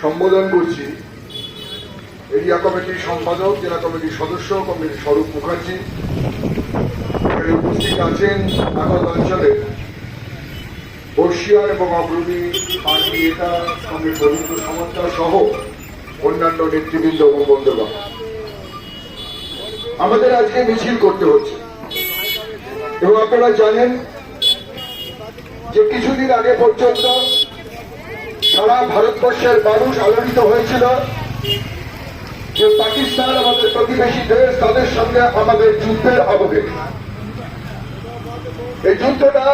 সম্বোধন করছি এরিয়া কমিটির সম্পাদক, জেলা কমিটির সদস্য, কমিটির স্বরূপ মুখার্জি। এখানে উপস্থিত আছেন আগত অঞ্চলে বর্ষিয়ার এবং অগ্রণী পার্টি নেতা, সঙ্গে রবীন্দ্র সমর্থা সহ অন্যান্য নেতৃবৃন্দ এবং বন্ধুগণ। আমাদের আজকে মিছিল করতে হচ্ছে। এবং আপনারা জানেন যে কিছুদিন আগে পর্যন্ত সারা ভারতবর্ষের মানুষ আলোড়িত হয়েছিল যে পাকিস্তান আমাদের প্রতিবেশী দেশ, তাদের সঙ্গে আমাদের যুদ্ধের আবহে এই যুদ্ধটা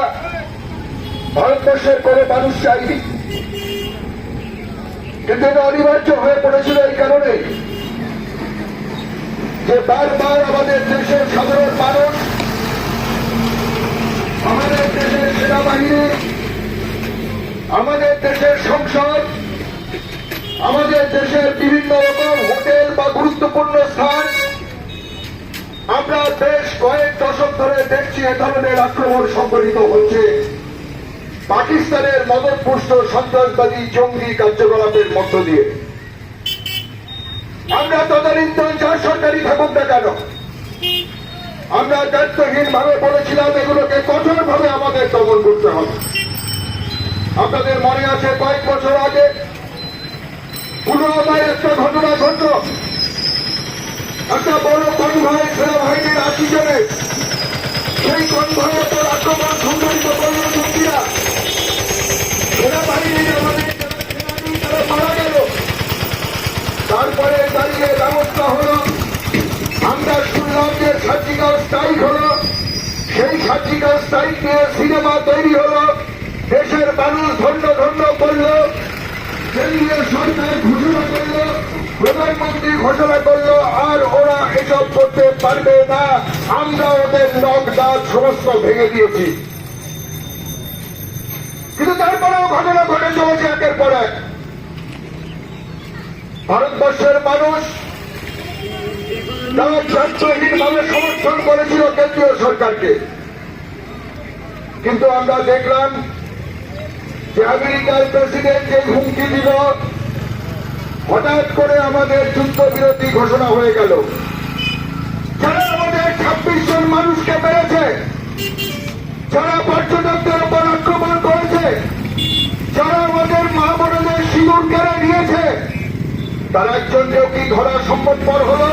ভারতবর্ষের কোনো মানুষ চাইনি কিন্তু এটা অনিবার্য হয়ে পড়েছিল এই কারণে যে বারবার আমাদের দেশের সাধারণ মানুষ, আমাদের দেশের সেনাবাহিনী, আমাদের দেশের সংসদ, আমাদের দেশের বিভিন্ন রকম হোটেল বা গুরুত্বপূর্ণ স্থান, আমরা বেশ কয়েক দশক ধরে দেখছি এ ধরনের আক্রমণ সংঘটিত হচ্ছে। পাকিস্তানের মদতপুষ্ট সন্ত্রাসবাদী জঙ্গি কার্যকলাপের মধ্য দিয়ে। আমরা তদানীন্তন যা সরকারি থাকুক না কেন আমরা দায়িত্বহীন ভাবে বলেছিলাম এগুলোকে কঠোর ভাবে আমাদের দমন করতে হবে। আপনাদের মনে আছে কয়েক বছর আগে পুলওয়ামায় একটা ঘটনা ঘটল। একটা বড় কনভয় সেনাবাহিনীর আশি জনের সেই কনভয়ের উপর আক্রমণ সংঘটিত করল জঙ্গিরা সেনাবাহিনীর আমাদের তারা মারা গেল। তারপরে দাঁড়িয়ে ব্যবস্থা হলো আমরা শুনলাম যে সার্জিক্যাল স্ট্রাইক হলো, সেই সার্জিক্যাল স্ট্রাইক নিয়ে সিনেমা তৈরি হলো, দেশের মানুষ ধন্য ধন্য করল কেন্দ্রীয় সরকার ঘোষণা করল, প্রধানমন্ত্রী ঘোষণা করল, আর ওরা এসব করতে পারবে না। আমরা ওদের দাঁত সমস্ত ভেঙে দিয়েছি। কিন্তু তারপরেও ঘটনা ঘটে চলেছে একের পর এক। ভারতবর্ষের মানুষ তারা ভাবে সমর্থন করেছিল কেন্দ্রীয় সরকারকে। কিন্তু আমরা দেখলাম যে আমেরিকার প্রেসিডেন্ট যে হুমকি দিল, হঠাৎ করে আমাদের যুদ্ধবিরতি ঘোষণা হয়ে গেল। যারা আমাদের ছাব্বিশ জন মানুষকে মেরেছে, যারা পর্যটকদের উপর আক্রমণ করেছে, যারা আমাদের মা বোনদের সিঁদুর কেড়ে নিয়েছে, তার একজনকেও কি ধরা সম্ভবপর হলো।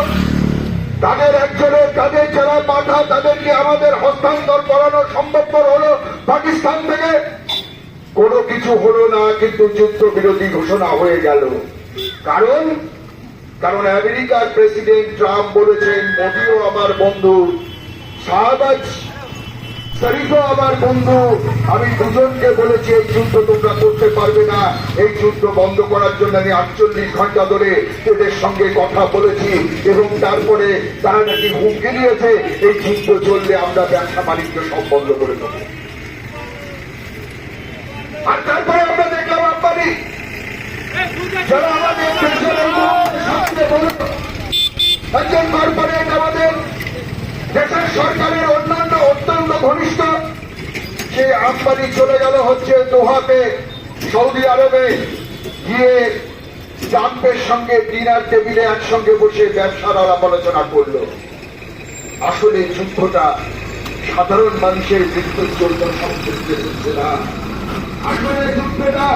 তাদের একজনের তাদের যারা পাঠা তাদেরকে আমাদের হস্তান্তর করানো সম্ভবপর হলো পাকিস্তান থেকে। কোনো কিছু হলো না, কিন্তু যুদ্ধ বিরোধী ঘোষণা হয়ে গেল। কারণ? কারণ আমেরিকার প্রেসিডেন্ট ট্রাম্প বলেছেন, মোদিও আমার বন্ধু। শাহবাজ শরীফও আমার বন্ধু, আমি দুজনকে বলেছি, এই যুদ্ধ তোমরা করতে পারবে না। এই যুদ্ধ বন্ধ করার জন্য আমি আটচল্লিশ ঘণ্টা ধরে এদের সঙ্গে কথা বলেছি এবং তারপরে তারা নাকি হুমকি দিয়েছে, এই যুদ্ধ চললে আমরা ব্যবসা বাণিজ্য সব বন্ধ করে দেবো। আর তারপরে আমরা দেখলাম আম্বানি যারা আমাদের একজন কর্পোরেট আমাদের দেশের সরকারের অন্যান্য অত্যন্ত ঘনিষ্ঠ, সে আম্বানি চলে গেল হচ্ছে দোহাতে, সৌদি আরবে। গিয়ে ট্রাম্পের সঙ্গে ডিনার টেবিলে একসঙ্গে বসে ব্যবসার আলাপ আলোচনা করল। আসলে যুদ্ধটা সাধারণ মানুষের মৃত্যুর জন্য সংযুক্ত হচ্ছে না। আসলে যুদ্ধটা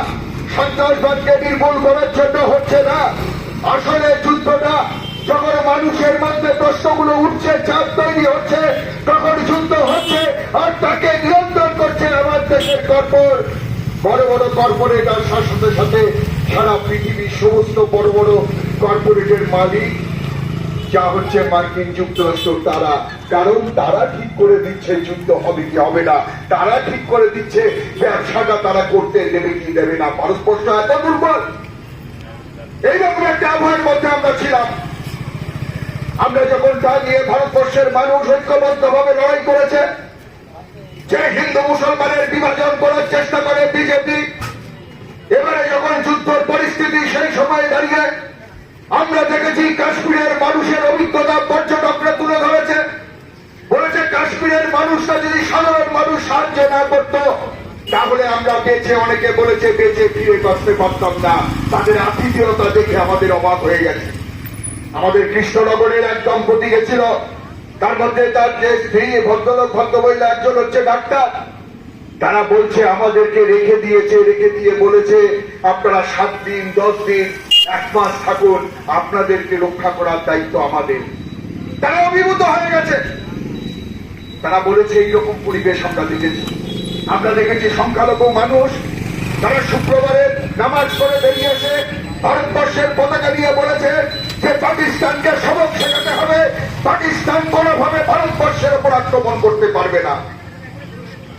সন্ত্রাসবাদকে নির্মূল করার জন্য হচ্ছে না। আসলে যুদ্ধটা যখন মানুষের মধ্যে প্রশ্নগুলো উঠছে, চাপ তৈরি হচ্ছে, তখন যুদ্ধ হচ্ছে, আর তাকে নিয়ন্ত্রণ করছে আমার দেশের কর্পোর। বড় বড় কর্পোরেট আর তার সাথে সারা পৃথিবীর সমস্ত বড় বড় কর্পোরেটের মালিক, যা হচ্ছে মার্কিন যুক্তরাষ্ট্র, তারা কারণ তারা ঠিক করে দিচ্ছে যুদ্ধ হবে কি হবে না, তারা ঠিক করে দিচ্ছে ব্যবসাটা তারা করতে দেবে কি দেবে না। ভারতবর্ষ এত দুর্বল। এইরকম একটা আবহাওয়ার মধ্যে আমরা ছিলাম। আমরা যখন তা নিয়ে ভারতবর্ষের মানুষ ঐক্যবদ্ধভাবে লড়াই করেছে, যে হিন্দু মুসলমানের বিভাজন করার চেষ্টা করে বিজেপি, এবারে যখন যুদ্ধর পরিস্থিতি সেই সময় দাঁড়িয়ে আমরা দেখেছি কাশ্মীরের মানুষের অভিজ্ঞতা পর্যটকরা তুলে ধরেছে। বলেছে কাশ্মীরের মানুষরা যদি সাধারণ মানুষ সাহায্য না করত, তাহলে আমরা বেঁচে, অনেকে বলেছে বেঁচে ফিরে করতে পারতাম না। তাদের আতিথেয়তা দেখে আমাদের অবাক হয়ে গেছে। আমাদের কৃষ্ণনগরের এক দম্পতি গেছিল তার মধ্যে তার যে স্ত্রী, ভদ্রলোক, ভদ্রমহিলা একজন হচ্ছে ডাক্তার। তারা বলছে, আমাদেরকে রেখে দিয়েছে, রেখে দিয়ে বলেছে, আপনারা সাত দিন, দশ দিন, এক মাস থাকুন, আপনাদেরকে রক্ষা করার দায়িত্ব আমাদের। তারা অভিভূত হয়ে গেছে। তারা বলেছে, এইরকম পরিবেশ আমরা দেখেছি। আমরা দেখেছি সংখ্যালঘু মানুষ, তারা শুক্রবারের নামাজ পড়ে বেরিয়ে এসে ভারতবর্ষের পতাকা নিয়ে বলেছে যে পাকিস্তানকে সবক শেখাতে হবে, পাকিস্তান কোনোভাবে ভারতবর্ষের উপর আক্রমণ করতে পারবে না।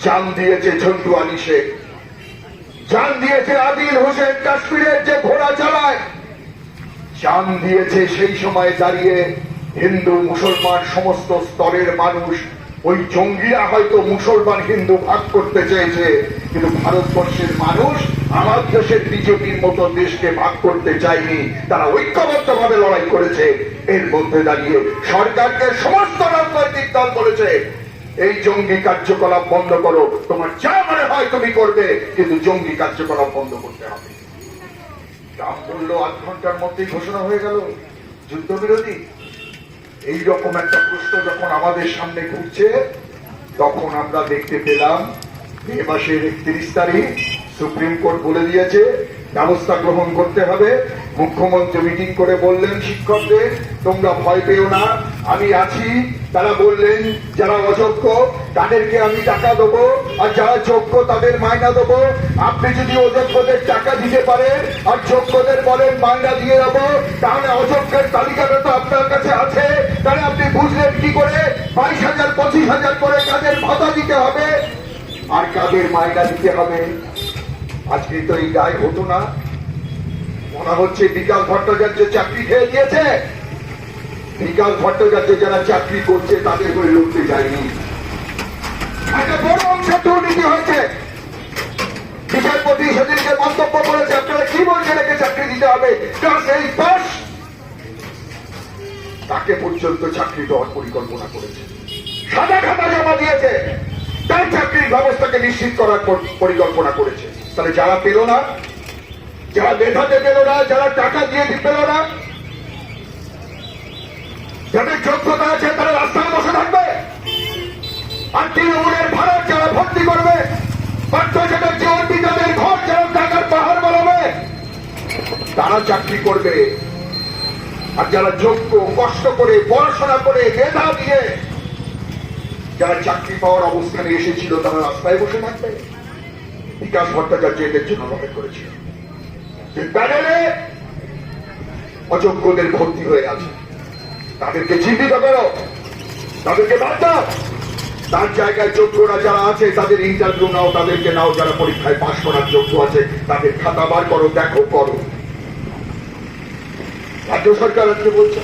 জান দিয়েছে ঝন্টু আলী শেখ। জান দিয়েছে আদিল হোসেন কাশ্মীরের যে ঘোড়া চালায়। চান দিয়েছে সেই সময় দাঁড়িয়ে হিন্দু মুসলমান সমস্ত স্তরের মানুষ। ওই জঙ্গিরা হয়তো মুসলমান হিন্দু ভাগ করতে চেয়েছে, কিন্তু ভারতবর্ষের মানুষ আমার দেশের বিজেপির মতো দেশকে ভাগ করতে চায়নি তারা ঐক্যবদ্ধ ভাবে লড়াই করেছে। এর মধ্যে দাঁড়িয়ে সরকারকে সমস্ত রাজনৈতিক দল বলেছে, এই জঙ্গি কার্যকলাপ বন্ধ করো, তোমার যা মনে হয় তুমি করবে, কিন্তু জঙ্গি কার্যকলাপ বন্ধ করতে হবে। দাম বলল, আধ ঘণ্টার মধ্যেই ঘোষণা হয়ে গেল যুদ্ধবিরোধী এইরকম একটা প্রশ্ন যখন আমাদের সামনে ঘুরছে, তখন আমরা দেখতে পেলাম মে মাসের একত্রিশ তারিখ সুপ্রিম কোর্ট বলে দিয়েছে, ব্যবস্থা গ্রহণ করতে হবে। মুখ্যমন্ত্রী মিটিং করে বললেন শিক্ষকদের, তোমরা ভয় পেও না, আমি আছি। তারা বললেন, যারা অযোগ্য, তাদেরকে আমি টাকা দেবো, আর যারা যোগ্য, তাদের মায়না দেবো। আপনি যদি অযোগ্যদের টাকা দিতে পারেন, আর যোগ্যদের বলেন মায়না দিয়ে দেবো, তাহলে অযোগ্যের তালিকাটা তো আপনার কাছে আছে। তাহলে আপনি বুঝলেন কি করে? বাইশ হাজার, পঁচিশ হাজার করে কাদের ভাতা দিতে হবে? আর কাদের মায়না দিতে হবে? আজকে তো এই দায় হতো না। মনে হচ্ছে বিকাশ ভট্টাচার্য চাকরি খেয়ে দিয়েছে বিকাশ ভট্টাচার্য যারা চাকরি করছে, তাদের হয়ে লড়তে যায়নি। একটা বড় দুর্নীতি হয়েছে। বিচারপতি সেদিনকে মন্তব্য করেছে, আপনারা কি বলছেন? একে চাকরি দিতে হবে। পাস তাকে পর্যন্ত চাকরি দেওয়ার পরিকল্পনা করেছে। সাদা খাতা জমা দিয়েছে। তার চাকরির ব্যবস্থাকে নিশ্চিত করার পরিকল্পনা করেছে। তাহলে যারা পেল না, যারা মেধাতে পেল না, যারা টাকা দিয়ে পেল না, যাদের যোগ্যতা আছে তারা রাস্তায় বসে থাকবে। আর তৃণমূলের ভারত যারা ভর্তি করবে তারা চাকরি করবে। আর যারা যোগ্য, কষ্ট করে, পড়াশোনা করে, মেধা দিয়ে যারা চাকরি পাওয়ার অবস্থানে এসেছিল, তারা রাস্তায় বসে থাকবে। বিকাশ ভট্টাচার্য এদের জন্য লড়াই করেছিল। প্যানেলে অযোগ্যদের ভর্তি হয়ে আছে তাদেরকে চিহ্নিত করো, তাদেরকে বাদ তার জায়গায় যোগ্যরা যারা আছে, তাদের ইন্টারভিউ নাও, তাদেরকে নাও, যারা পরীক্ষায় পাশ করার যোগ্য আছে, তাদের খাতা বার করো, দেখো করো রাজ্য সরকার আজকে বলছে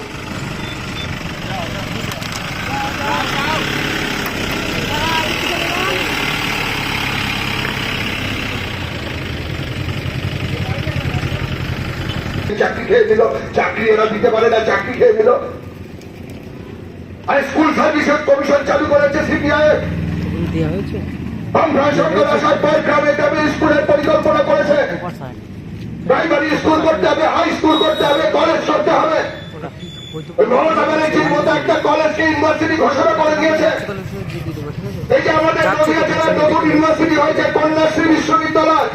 চাকরি খেয়ে দিল চাকরি এরা দিতে পারে না চাকরি খেয়ে দিল আরে স্কুল সার্ভিসের কমিশন চালু করেছে সিবিআই আমরা সরকার আসার পর গ্রামে গ্রামে স্কুলের পরিকল্পনা করেছে। প্রাইমারি স্কুল করতে হবে হাই স্কুল করতে হবে কলেজ করতে হবে। মমতা ব্যানার্জির মতো একটা কলেজকে ইউনিভার্সিটি ঘোষণা করে দিয়েছে। এই যে আমাদের নদীয়া জেলার নতুন ইউনিভার্সিটি হয়েছে কন্যাশ্রী বিশ্ববিদ্যালয়।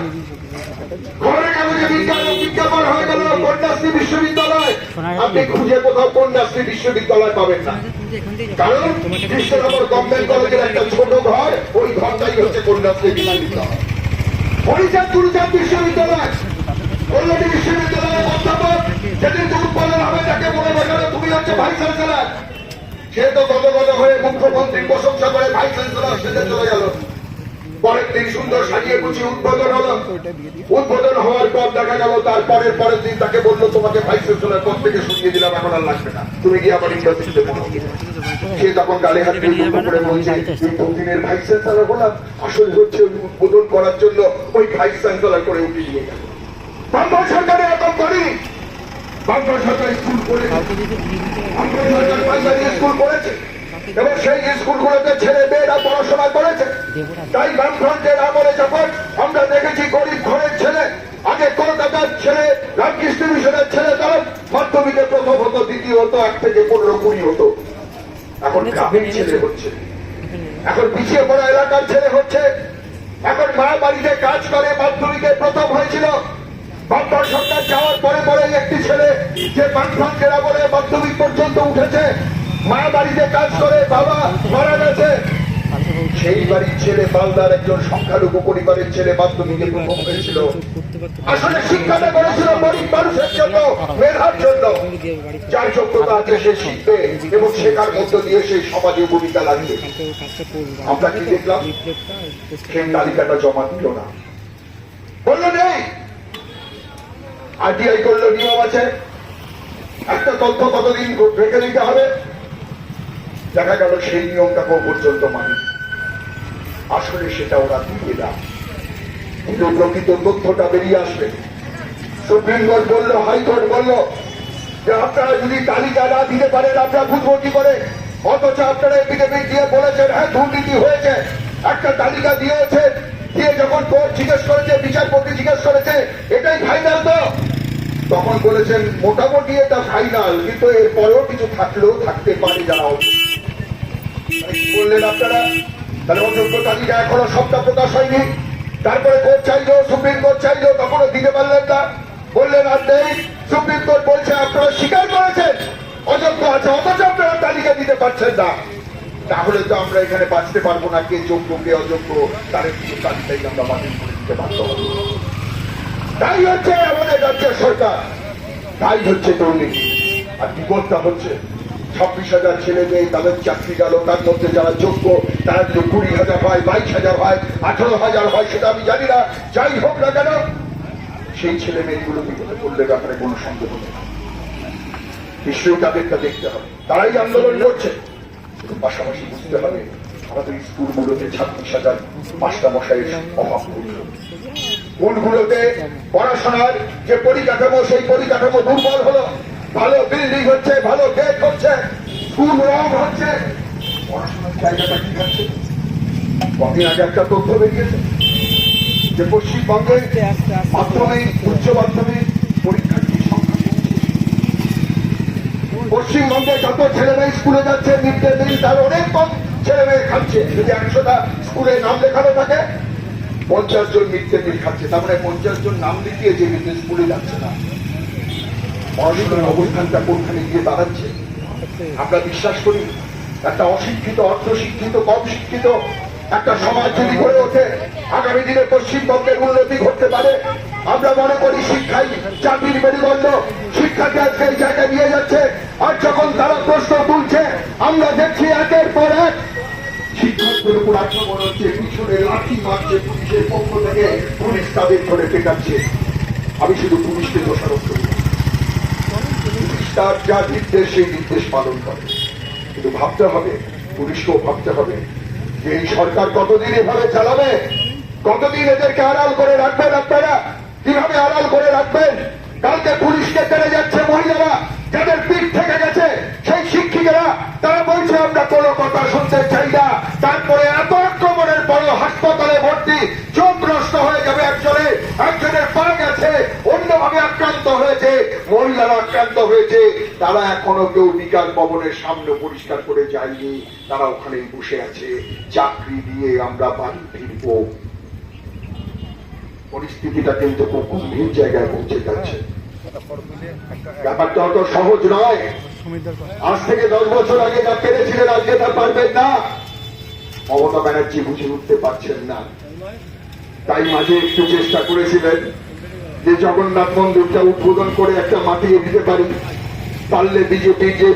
আপনি খুঁজে কোথাও কন্যাশ্রী বিশ্ববিদ্যালয় পাবেন না। তুমি যে এখান থেকে কারণ কৃষ্ণনগর গভর্নমেন্ট কলেজের একটা ছোট ঘর ওই ঘরটাই হচ্ছে কন্যাশ্রী বিশ্ববিদ্যালয়। হরিচাঁদ গুরুচাঁদ বিশ্ববিদ্যালয় কল্যাণী বিশ্ববিদ্যালয়ের অধ্যাপক যেদিন তো হবে তাকে মনে রাখালো তুমি হচ্ছে ভাইস চ্যান্সেলার। সে তো গত গত হয়ে মুখ্যমন্ত্রীর প্রশংসা করে ভাইস চ্যান্সেলার সেজে চলে গেল। পরের দিন সুন্দর সাজিয়ে গুছিয়ে উদ্বোধন হলো। উদ্বোধন হওয়ার পর দেখা গেল, তার পরের দিন তাকে বলল, তোমাকে ভাইস চ্যান্সেলর পদ থেকে সরিয়ে দিলাম, এখন আর লাগবে না। তুমি গিয়ে আবার ইউনিভার্সিটিতে পড়ো। সে তখন গালে হাত দিয়ে করে বলছে হলাম। আসলে হচ্ছে উদ্বোধন করার জন্য ওই করে উঠে দিয়ে গেল। বাংলা সরকারে বাংলা সরকার স্কুল করে বাংলা সরকার স্কুল করেছে। এবং সেই স্কুলগুলোতে ছেলে মেয়েরা পড়াশোনা করেছে। তাই বামফ্রন্টের আমলে যখন আমরা দেখেছি গরিব ঘরের ছেলে আগে কলকাতার ছেলে রামকৃষ্ণ মিশনের ছেলে তারা মাধ্যমিকে প্রথম হতো দ্বিতীয় হতো এক থেকে পনেরো কুড়ি হতো। এখন গ্রামের ছেলে হচ্ছে। এখন পিছিয়ে পড়া এলাকার ছেলে হচ্ছে। এখন মা বাড়িতে কাজ করে মাধ্যমিকে প্রথম হয়েছিল। বাম্পার সরকার যাওয়ার পরে পরে একটি ছেলে যে বামফ্রন্টের আমলে মাধ্যমিক পর্যন্ত উঠেছে মা বাড়িতে কাজ করে, বাবা মারা গেছে। সেই বাড়ির ছেলে মালদার একজন সংখ্যালঘু পরিবারের ছেলে মাধ্যমিকে প্রথম হয়েছিল। আসলে শিক্ষাটা করেছিল গরিব মানুষের জন্য, মেধার জন্য। যার যোগ্যতা আছে সে শিখবে এবং শেখার মধ্য দিয়ে সেই সমাজে ভূমিকা লাগবে আমরা কি দেখলাম? সেই তালিকাটা জমা দিল না। বলল, নেই। আরটিআই করল, নিয়ম আছে। একটা তথ্য কতদিন রেখে দিতে হবে? দেখা গেল সেই নিয়মটা নিয়মটাকেও পর্যন্ত মানি আসলে সেটা ওরা দিয়ে না কিন্তু প্রকৃত তথ্যটা বেরিয়ে আসবে। সুপ্রিম কোর্ট বলল, হাইকোর্ট বলল যে আপনারা যদি তালিকা না দিতে পারেন, আপনারা কি করে, অথচ আপনারা এপিডেমিক দিয়ে বলেছেন হ্যাঁ দুর্নীতি হয়েছে, একটা তালিকা দিয়েছে দিয়ে যখন কোর্ট জিজ্ঞেস করেছে, বিচারপতি জিজ্ঞেস করেছে, এটাই ফাইনাল তো। তখন বলেছেন, মোটামুটি এটা ফাইনাল কিন্তু এরপরেও কিছু থাকলেও থাকতে পারে যারা অযোগ্য। তাহলে কি বললেন আপনারা, তাহলে অযোগ্য তালিকা এখনও সবটা প্রকাশ হয়নি। তারপরে কোর্ট চাইলো, সুপ্রিম কোর্ট চাইলো, তখনও দিতে পারলেন না। বললেন, আর নেই। সুপ্রিম কোর্ট বলছে, আপনারা স্বীকার করেছেন। অযোগ্য আছে, অথচ আপনারা তালিকা দিতে পারছেন না। তাহলে তো আমরা এখানে বাঁচতে পারব না, কে যোগ্য, কে অযোগ্য, তার কিছু তালিকাই আমরা বাতিল করে দিতে বাধ্য তাই হচ্ছে আমাদের রাজ্যের সরকার। তাই হচ্ছে দুর্নীতি। আর বিপদটা হচ্ছে ছাব্বিশ হাজার ছেলে মেয়ে তাদের চাকরি গেল, তার মধ্যে যারা যোগ্য, তারা যদি কুড়ি হাজার হয়, বাইশ হাজার হয়, আঠারো হাজার হয়, সেটা আমি জানি না। যাই হোক না কেন, সেই ছেলে মেয়েগুলো বিপদে পড়লে ব্যাপারে কোনো সন্দেহ নেই। নিশ্চয়ই তাদেরটা দেখতে হবে। তারাই আন্দোলন করছে। পাশাপাশি বুঝতে হবে, আমাদের স্কুলগুলোতে ছাব্বিশ হাজার মাস্টার মশাইয়ের অভাব স্কুলগুলোতে পড়াশোনার যে পরিকাঠামো, সেই পরিকাঠামো দুর্বল হলো। ভালো বিল্ডিং হচ্ছে, ভালো গেট হচ্ছে রং হচ্ছে। পড়াশোনার জায়গাটা কদিন আগে একটা তথ্য বেরিয়েছে যে পশ্চিমবঙ্গে মাধ্যমিক উচ্চ মাধ্যমিক পরীক্ষার্থীর সংখ্যা? পশ্চিমবঙ্গে যত ছেলে মেয়ে স্কুলে যাচ্ছে মিড ডে মিল তার অনেক কম ছেলে মেয়ে খাচ্ছে। যদি একশোটা স্কুলে নাম লেখানো থাকে পঞ্চাশ জন মিড ডে মিল খাচ্ছে। তার মানে পঞ্চাশ জন নাম লিখিয়েছে কিন্তু স্কুলে যাচ্ছে না। পড়াশোনার অবস্থানটা কোনখানে গিয়ে দাঁড়াচ্ছে? আমরা বিশ্বাস করি, একটা অশিক্ষিত, অর্ধশিক্ষিত কম শিক্ষিত একটা সমাজ যদি গড়ে ওঠে, আগামী দিনে পশ্চিমবঙ্গের উন্নতি ঘটতে পারে। আমরা মনে করি শিক্ষাই চাকরির মেরুদণ্ড শিক্ষাকে আজকে এই জায়গায় নিয়ে যাচ্ছে, আর যখন তারা প্রশ্ন তুলছে, আমরা দেখছি একের পর এক শিক্ষকদের উপর আক্রমণ হচ্ছে, পিছনে লাঠি মারছে, পুলিশের পক্ষ থেকে পুলিশ তাদের ধরে পেটাচ্ছে। আমি শুধু পুলিশকে দোষারোপ করি তার যা নির্দেশ, সেই নির্দেশ পালন করে। কিন্তু ভাবতে হবে, পুলিশকেও ভাবতে হবে যে এই সরকার কতদিন এভাবে চালাবে? কতদিন এদেরকে আড়াল করে রাখবেন আপনারা? কীভাবে আড়াল করে রাখবেন? কালকে পুলিশকে তেড়ে যাচ্ছে মহিলারা আক্রান্ত হয়েছে, তারা এখনও কেউ বিকাশ ভবনের সামনে পরিষ্কার করে যায়নি। তারা ওখানেই বসে আছে। চাকরি দিয়ে আমরা বাড়ি ফিরবো। পরিস্থিতিটা কিন্তু খুব গম্ভীর জায়গায় পৌঁছে যাচ্ছে। ব্যাপারটা অত সহজ নয়। আজ থেকে দশ বছর আগে যা পেরেছিলেন আজকে তা পারবেন না। মমতা ব্যানার্জি বুঝে উঠতে পারছেন না। তাই মাঝে একটু চেষ্টা করেছিলেন। যে জগন্নাথ মন্দিরটা উদ্বোধন করে একটা মাটিয়ে দিতে পারি পারলে বিজেপি যে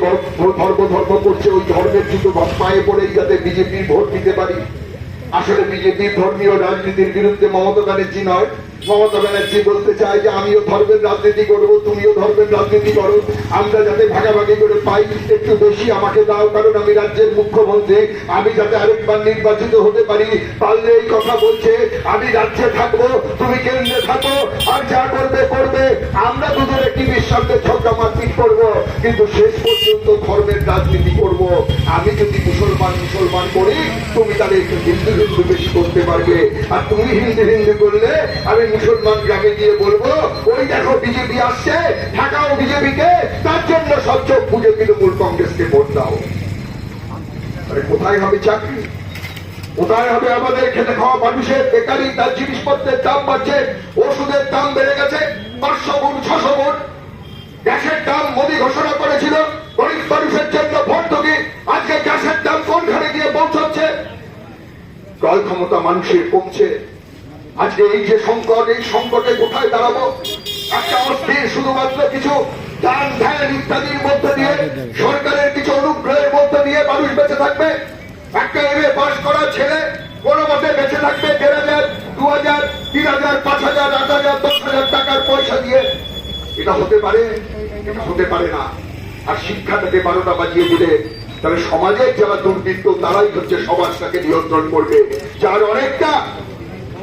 ধর্ম ধর্ম করছে, ওই ধর্মের দুটো পায়ে পড়েই যাতে বিজেপির ভোট দিতে পারি। আসলে বিজেপির ধর্মীয় রাজনীতির বিরুদ্ধে মমতা ব্যানার্জি নয়। মমতা ব্যানার্জি বলতে চায় যে, আমিও ধর্মের রাজনীতি করব, তুমিও ধর্মের রাজনীতি করো। আমরা যাতে ভাগাভাগি করে পাই, একটু বেশি আমাকে দাও, কারণ আমি রাজ্যের মুখ্যমন্ত্রী। আমি যাতে আরেকবার নির্বাচিত হতে পারি। পারলে এই কথা বলছে, আমি রাজ্যে থাকব, তুমি কেন্দ্রে থাকো আর যা করবে করবে। আমরা দুজনে কি বিশ্বাসের ঝগড়া মারপিট করব, কিন্তু শেষ পর্যন্ত ধর্মের রাজনীতি করব। আমি যদি মুসলমান মুসলমান করি, তুমি তাহলে একটু হিন্দু হিন্দু বেশি করতে পারবে। আর তুমি হিন্দু হিন্দু করলে আমি মুসলমান গ্রামে গিয়ে বলব, ওই দেখো বিজেপি আসছে, ঢাকাও বিজেপিকে, তার জন্য সব চোখ বুঝে তৃণমূল কংগ্রেসকে ভোট দাও। আরে, কোথায় হবে চাকরি? কোথায় হবে আমাদের খেতে খাওয়া মানুষের বেকারি, তার জিনিসপত্রের দাম বাড়ছে ওষুধের দাম বেড়ে গেছে পাঁচশো গুণ, ছশো গুণ। গ্যাসের দাম মোদী ঘোষণা করেছিল, গরিব মানুষের জন্য ভর্তুকি আজকে গ্যাসের দাম কোনখানে গিয়ে পৌঁছচ্ছে? ক্রয় ক্ষমতা মানুষের কমছে। আজকে এই যে সংকট, এই সংকটে কোথায় দাঁড়াবো? একটা অস্থির শুধুমাত্র কিছু দান, ধ্যান ইত্যাদির মধ্যে দিয়ে সরকারের কিছু অনুগ্রহের মধ্যে দিয়ে মানুষ বেঁচে থাকবে। একটা এম এ পাশ করা ছেলে কোনো মতে বেঁচে থাকবে দেড় হাজার হাজার তিন হাজার পাঁচ হাজার আট হাজার দশ হাজার টাকার পয়সা দিয়ে এটা হতে পারে, এটা হতে পারে না। আর শিক্ষাটাকে বারোটা বাজিয়ে দিলে তাহলে সমাজের যারা দুর্বৃত্ত, তারাই হচ্ছে সমাজটাকে নিয়ন্ত্রণ করবে। যার অনেকটা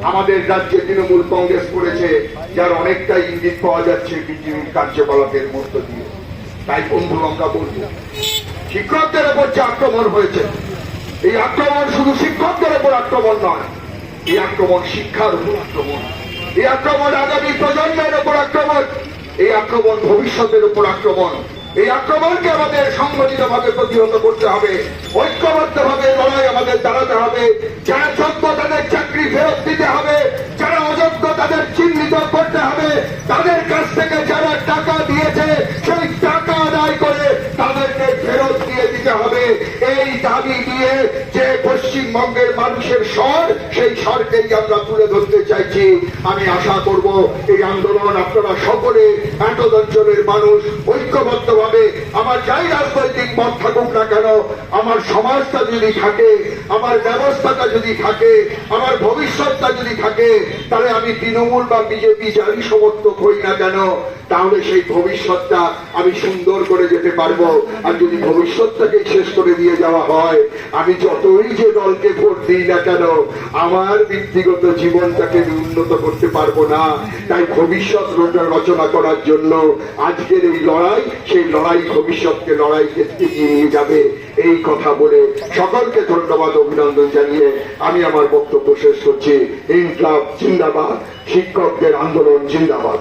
আমাদের রাজ্যে তৃণমূল কংগ্রেস করেছে, যার অনেকটা ইঙ্গিত পাওয়া যাচ্ছে বিজেপির কার্যকলাপের মধ্য দিয়ে। তাই বন্ধু আমরা বলব শিক্ষকদের উপর যে আক্রমণ হয়েছে, এই আক্রমণ শুধু শিক্ষকদের উপর আক্রমণ নয় এই আক্রমণ শিক্ষার উপর আক্রমণ। এই আক্রমণ আগামী প্রজন্মের উপর আক্রমণ। এই আক্রমণ ভবিষ্যতের উপর আক্রমণ। এই আক্রমণকে আমাদের সংগঠিত ভাবে প্রতিহত করতে হবে। ঐক্যবদ্ধ ভাবে লড়াই আমাদের দাঁড়াতে হবে। যারা যোগ্য তাদের চাকরি ফেরত দিতে হবে। যারা অযোগ্য তাদের চিহ্নিত করতে হবে। তাদের কাছ থেকে যারা টাকা দিয়েছে, সেই টাকা আদায় করে তাদেরকে ফেরত দিয়ে দিতে হবে। এই দাবি দিয়ে যে পশ্চিমবঙ্গের মানুষের স্বর, সেই স্বরকেই আমরা তুলে ধরতে চাইছি। আমি আশা করব এই আন্দোলন আপনারা সকলে এত অঞ্চলের মানুষ ঐক্যবদ্ধভাবে, আমার যাই রাজনৈতিক মত থাকুক না কেন আমার সমাজটা যদি থাকে, আমার ব্যবস্থাটা যদি থাকে, আমার ভবিষ্যৎটা যদি থাকে, তাহলে আমি তৃণমূল বা বিজেপি যারই সমর্থক হই না কেন, তাহলে সেই ভবিষ্যৎটা আমি সুন্দর করে যেতে পারব। আর যদি ভবিষ্যৎটাকে শেষ করে দিয়ে যাওয়া হয়, আমি যতই যে দলকে ভোট দিই না কেন, আমার ব্যক্তিগত জীবনটাকে উন্নত করতে পারব না। তাই ভবিষ্যৎ রচনা করার জন্য আজকের এই লড়াই, সেই লড়াই ভবিষ্যৎকে লড়াইকে এগিয়ে নিয়ে যাবে। এই কথা বলে সকলকে ধন্যবাদ, অভিনন্দন জানিয়ে আমি আমার বক্তব্য শেষ করছি। ইনকাব জিন্দাবাদ, শিক্ষকদের আন্দোলন জিন্দাবাদ।